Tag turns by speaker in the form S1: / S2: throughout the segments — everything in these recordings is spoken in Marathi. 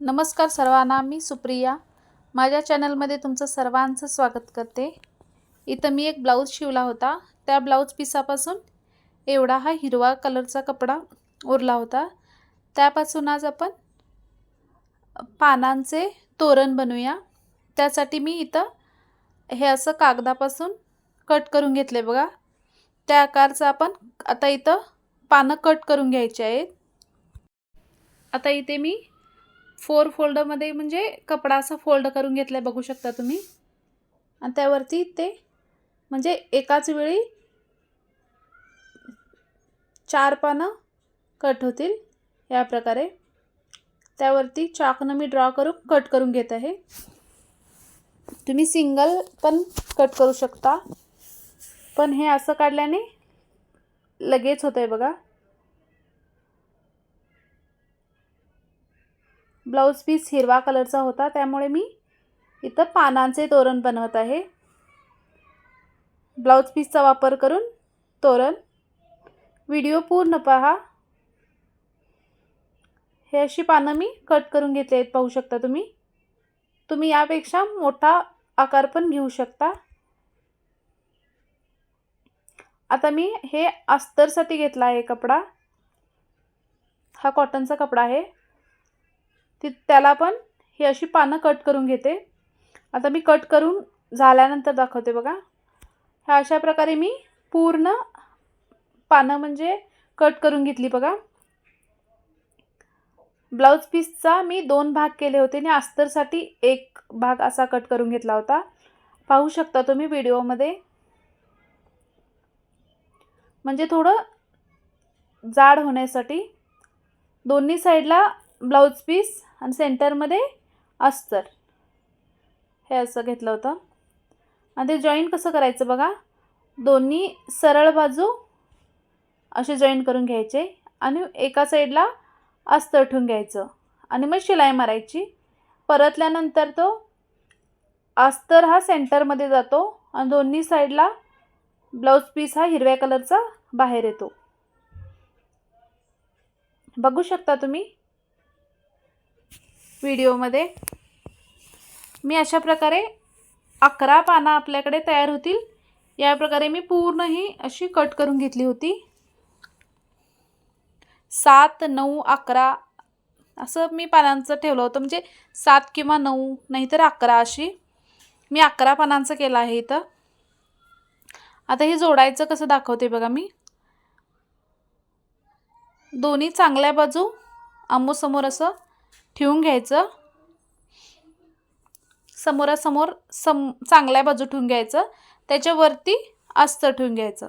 S1: नमस्कार सर्वांना मी सुप्रिया. माझ्या चॅनलमध्ये तुमचं सर्वांचं स्वागत करते. इथं मी एक ब्लाऊज शिवला होता. त्या ब्लाऊज पिसापासून एवढा हा हिरवा कलरचा कपडा उरला होता. त्यापासून आज आपण पानांचे तोरण बनवूया. त्यासाठी मी इथं हे असं कागदापासून कट करून घेतले बघा. त्या आकारचं आपण आता इथं पानं कट करून घ्यायचे आहेत. आता इथे मी फोर फोल्डमध्ये म्हणजे कपडा असा फोल्ड करून घेतला आहे बघू शकता तुम्ही. आणि त्यावरती ते म्हणजे एकाच वेळी चार पानं कट होतील या प्रकारे. त्यावरती चाकनं मी ड्रॉ करून कट करून घेत आहे. तुम्ही सिंगल पण कट करू शकता. पण हे असं काढल्याने लगेच होतं आहे बघा. ब्लाऊज पीस हिरवा कलरचा होता त्यामुळे मी इथं पानांचे तोरण बनवत आहे. ब्लाऊज पीसचा वापर करून तोरण व्हिडिओ पूर्ण पहा. हे अशी पानं मी कट करून घेतले आहेत पाहू शकता तुम्ही. तुम्ही यापेक्षा मोठा आकार पण घेऊ शकता. आता मी हे अस्तरसाठी घेतला आहे कपडा. हा कॉटनचा कपडा आहे. ती त्याला पण ही अशी पानं कट करून घेते. आता मी कट करून झाल्यानंतर दाखवते बघा. ह्या अशा प्रकारे मी पूर्ण पानं म्हणजे कट करून घेतली बघा. ब्लाऊज पीसचा मी दोन भाग केले होते आणि अस्तरसाठी एक भाग असा कट करून घेतला होता. पाहू शकता तुम्ही व्हिडिओमध्ये. म्हणजे थोडं जाड होण्यासाठी दोन्ही साईडला ब्लाऊज पीस आणि सेंटरमध्ये अस्तर. हे असं घेतलं होतं. आणि ते जॉईन कसं करायचं बघा? दोन्ही सरळ बाजू असे जॉईन करून घ्यायचे आणि एका साईडला अस्तर ठेवून घ्यायचं. आणि मग शिलाई मारायची. परतल्यानंतर तो अस्तर हा सेंटरमध्ये जातो आणि दोन्ही साईडला ब्लाऊज पीस हा हिरव्या कलरचा बाहेर येतो. बघू शकता तुम्ही? व्हिडिओमध्ये. मी अशा प्रकारे अकरा पानं आपल्याकडे तयार होतील. या प्रकारे मी पूर्ण ही अशी कट करून घेतली होती. सात नऊ अकरा असं मी पानांचं ठेवलं होतं. म्हणजे सात किंवा नऊ नाहीतर अकरा अशी मी अकरा पानांचं केलं आहे इथं. आता हे जोडायचं कसं दाखवते बघा मी. दोन्ही चांगल्या बाजू आमोसमोर असं ठेवून घ्यायचं. समोरासमोर सम चांगल्या बाजू ठेवून घ्यायचं. त्याच्यावरती अस्तर ठेवून घ्यायचं.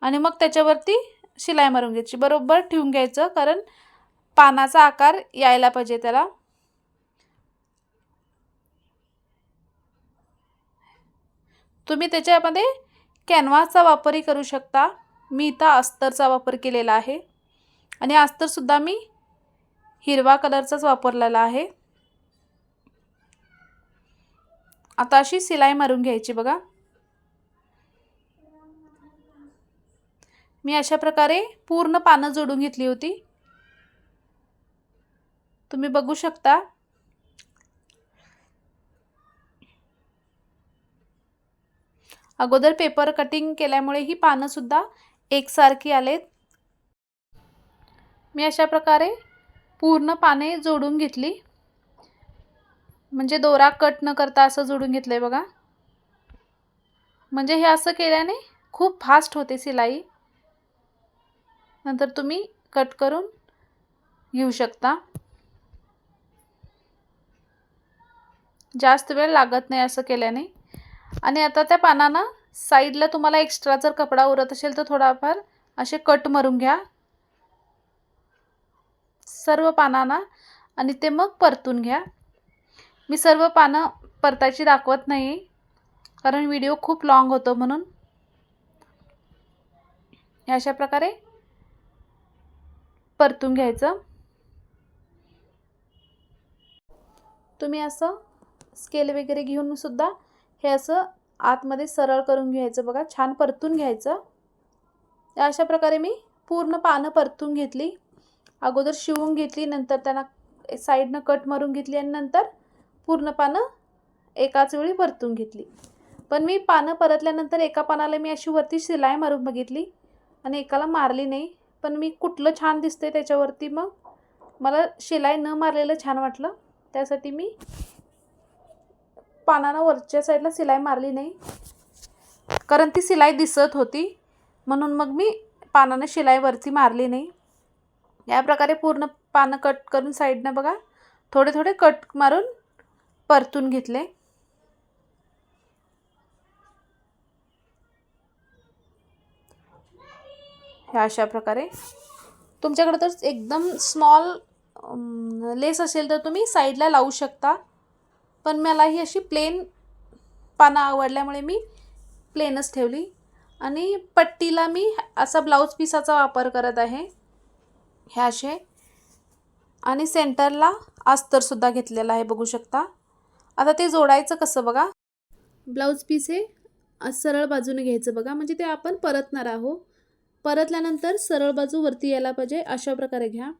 S1: आणि मग त्याच्यावरती शिलाई मारून घ्यायची. बरोबर ठेवून घ्यायचं कारण पानाचा आकार यायला पाहिजे त्याला. तुम्ही त्याच्यामध्ये कॅनव्हासचा वापरही करू शकता. मी इथं अस्तरचा वापर केलेला आहे. आणि अस्तरसुद्धा मी हिरवा कलरचाच वापरलेला आहे. आता अशी सिलाई मारून घ्यायची बघा. मी अशा प्रकारे पूर्ण पानं जोडून घेतली होती. तुम्ही बघू शकता. अगोदर पेपर कटिंग केल्यामुळे ही पानंसुद्धा एकसारखी आलेत. मी अशा प्रकारे पूर्ण पाने जोडून घेतली. म्हणजे दोरा कट न करता असं जोडून घेतलं आहे बघा. म्हणजे हे असं केल्याने खूप फास्ट होते सिलाई. नंतर तुम्ही कट करून घेऊ शकता. जास्त वेळ लागत नाही असं केल्याने. आणि आता त्या पानांना साईडला तुम्हाला एक्स्ट्रा जर कपडा उरत असेल तर थोडाफार असे कट मारून घ्या. सर्व पानांना आणि ते मग परतून घ्या. मी सर्व पानं परतायची दाखवत नाही कारण व्हिडिओ खूप लाँग होतो म्हणून. अशा प्रकारे परतून घ्यायचं. तुम्ही असं स्केल वगैरे घेऊन सुद्धा हे असं आतमध्ये सरळ करून घ्यायचं बघा छान परतून घ्यायचं. अशा प्रकारे मी पूर्ण पानं परतून घेतली. अगोदर शिवून घेतली नंतर त्यांना साईडनं कट मारून घेतली आणि नंतर पूर्ण पानं एकाच वेळी परतून घेतली. पण मी पानं परतल्यानंतर एका पानाला मी अशी वरती शिलाई मारून बघितली आणि एकाला मारली नाही. पण मी कुठलं छान दिसते त्याच्यावरती मग मला शिलाई न मारलेलं छान वाटलं. त्यासाठी मी पानानं वरच्या साईडला शिलाई मारली नाही. कारण ती शिलाई दिसत होती. म्हणून मग मी पानानं शिलाई वरती मारली नाही. या प्रकारे पूर्ण पानं कट करून साईडनं बघा थोडे थोडे कट मारून परतून घेतले. ह्या अशा प्रकारे. तुमच्याकडे तर एकदम स्मॉल लेस असेल तर तुम्ही साईडला लावू शकता. पण मला ही अशी प्लेन पानं आवडल्यामुळे मी प्लेनच ठेवली. आणि पट्टीला मी असा ब्लाऊज पिसाचा वापर करत आहे. हे असे. आणि सेंटरला अस्तरसुद्धा घेतलेला आहे बघू शकता. आता ते जोडायचं कसं बघा? ब्लाऊज पीस हे सरळ बाजूने घ्यायचं बघा. म्हणजे ते आपण परतणार आहोत. परतल्यानंतर सरळ बाजू वरती यायला पाहिजे अशा प्रकारे घ्या.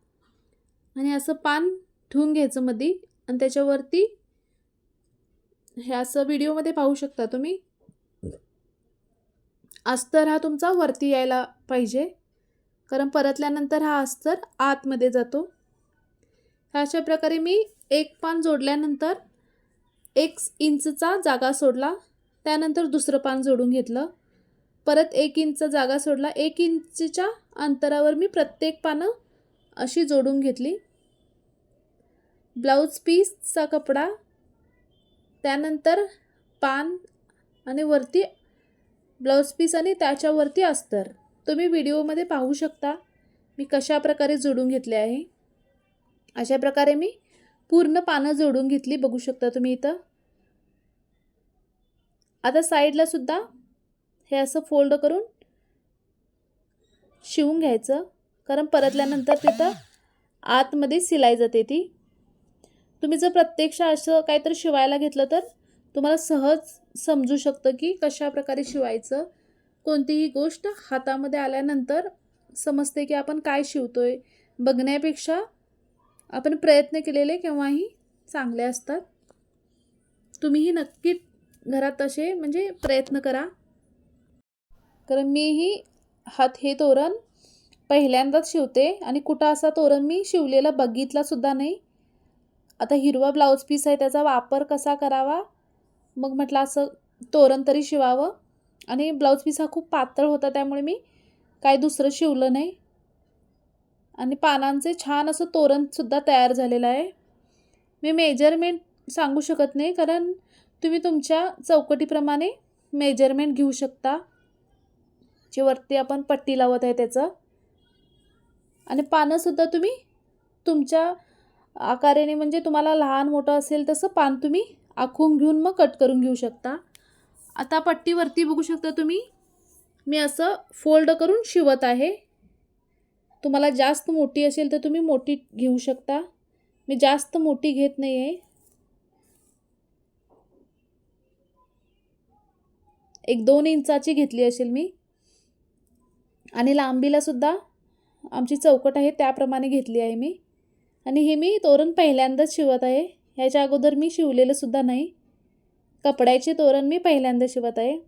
S1: आणि असं पान ठेवून घ्यायचं मध्ये आणि त्याच्यावरती हे असं व्हिडिओमध्ये पाहू शकता तुम्ही. अस्तर हा तुमचा वरती यायला पाहिजे. कारण परतल्यानंतर हा अस्तर आतमध्ये जातो. अशा प्रकारे मी एक पान जोडल्यानंतर एक इंचचा जागा सोडला. त्यानंतर दुसरं पान जोडून घेतलं. परत एक इंच जागा सोडला. एक इंचच्या अंतरावर मी प्रत्येक पानं अशी जोडून घेतली. ब्लाऊज पीसचा कपडा त्यानंतर पान आणि वरती ब्लाऊज पीस आणि त्याच्यावरती अस्तर. तुम्ही व्हिडिओमध्ये पाहू शकता मी कशा प्रकारे जोडून घेतले आहे. अशा प्रकारे मी पूर्ण पानं जोडून घेतली बघू शकता तुम्ही इथं. आता साईडला सुद्धा हे असं फोल्ड करून शिवून घ्यायचं. कारण परतल्यानंतर तिथं आतमध्ये सिलाई जाते ती. तुम्ही जर प्रत्यक्ष असं काहीतरी शिवायला घेतलं तर तुम्हाला सहज समजू शकतं की कशा प्रकारे शिवायचं. कोणतीही गोष्ट हातामध्ये आल्यानंतर समजते की आपण काय शिवतोय बघण्यापेक्षा आपण प्रयत्न केलेले केव्हाही चांगले असतात. तुम्हीही नक्की घरात तसे म्हणजे प्रयत्न करा. कारण मीही हात हे तोरण पहिल्यांदाच शिवते आणि कुठं असा तोरण मी शिवलेला बघितलासुद्धा नाही. आता हिरवा ब्लाऊज पीस आहे त्याचा वापर कसा करावा? मग म्हटलं असं तोरण तरी शिवावं. आणि ब्लाऊज पीस हा खूप पातळ होता त्यामुळे मी काय दुसरं शिवलं नाही. आणि पानांचे छान असं तोरणसुद्धा तयार झालेलं आहे. मी मेजरमेंट सांगू शकत नाही कारण तुम्ही तुमच्या चौकटीप्रमाणे मेजरमेंट घेऊ शकता. जे वरती आपण पट्टी लावत आहे त्याचं. आणि पानंसुद्धा तुम्ही तुमच्या आकाराने म्हणजे तुम्हाला लहान मोठं असेल तसं पान तुम्ही आखून घेऊन मग कट करून घेऊ शकता. आता पट्टीवरती बघू शकता तुम्ही. मी असं फोल्ड करून शिवत आहे. तुम्हाला जास्त मोठी असेल तर तुम्ही मोठी घेऊ शकता. मी जास्त मोठी घेत नाही आहे एक दोन इंचाची घेतली असेल मी. आणि लांबीलासुद्धा आमची चौकट आहे त्याप्रमाणे घेतली आहे मी. आणि हे मी तोरण पहिल्यांदाच शिवत आहे. ह्याच्या अगोदर मी शिवलेलं सुद्धा नाही. कपड्याचे तोरण मी पहिल्यांदा शिवत आहे.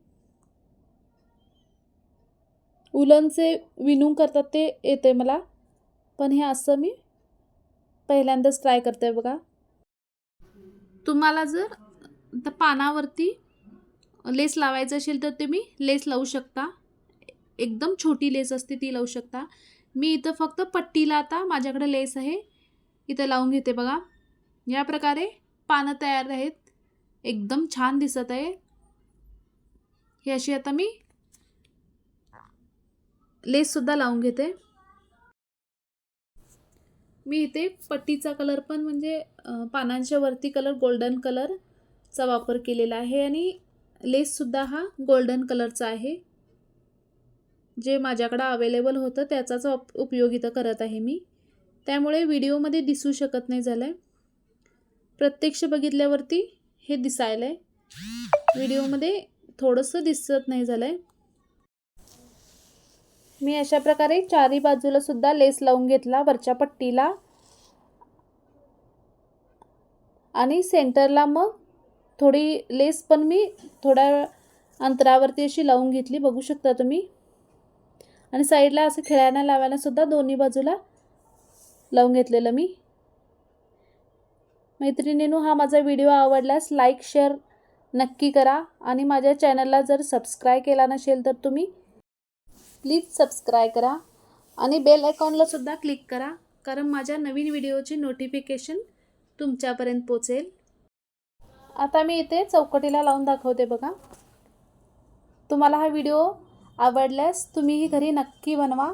S1: उलनचे विणून करतात ते येते मला. पण हे असं मी पहिल्यांदाच ट्राय करते बघा. तुम्हाला जर त्या पानावरती लेस लावायचं असेल तर तुम्ही लेस लावू शकता. एकदम छोटी लेस असते ती लावू शकता. मी इथं फक्त पट्टीला आता माझ्याकडे लेस आहे. इथं लावून घेते बघा. या प्रकारे पानं तयार आहेत. एकदम छान दिसत आहे. ही अशी आता मी लेससुद्धा लावून घेते. मी इथे पट्टीचा कलर पण म्हणजे पानांच्या वरती कलर गोल्डन कलरचा वापर केलेला आहे आणि लेससुद्धा हा गोल्डन कलरचा आहे. जे माझ्याकडं अवेलेबल होतं त्याचाच उपयोग इथं करत आहे मी. त्यामुळे व्हिडिओमध्ये दिसू शकत नाही झालं आहे प्रत्यक्ष बघितल्यावरती हे दिसायलं आहे व्हिडिओमध्ये थोडंसं दिसत नाही झालं आहे मी अशा प्रकारे चारी बाजूला सुद्धा लेस लावून घेतला वरच्या पट्टीला. आणि सेंटरला मग थोडी लेस पण मी थोड्या अंतरावरती अशी लावून घेतली बघू शकता तुम्ही. आणि साईडला असं खेळायला लावायला सुद्धा दोन्ही बाजूला लावून घेतलेलं मी. मैत्रिणींनो हा माझा व्हिडिओ आवडल्यास लाईक शेअर नक्की करा आणि माझ्या चॅनलला जर सबस्क्राईब केला नसेल तर तुम्ही प्लीज सबस्क्राईब करा आणि बेल आयकॉनलासुद्धा क्लिक करा कारण माझ्या नवीन व्हिडिओची नोटिफिकेशन तुमच्यापर्यंत पोचेल. आता मी इथे चौकटीला लावून दाखवते बघा. तुम्हाला हा व्हिडिओ आवडल्यास तुम्हीही घरी नक्की बनवा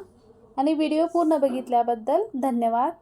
S1: आणि व्हिडिओ पूर्ण बघितल्याबद्दल धन्यवाद.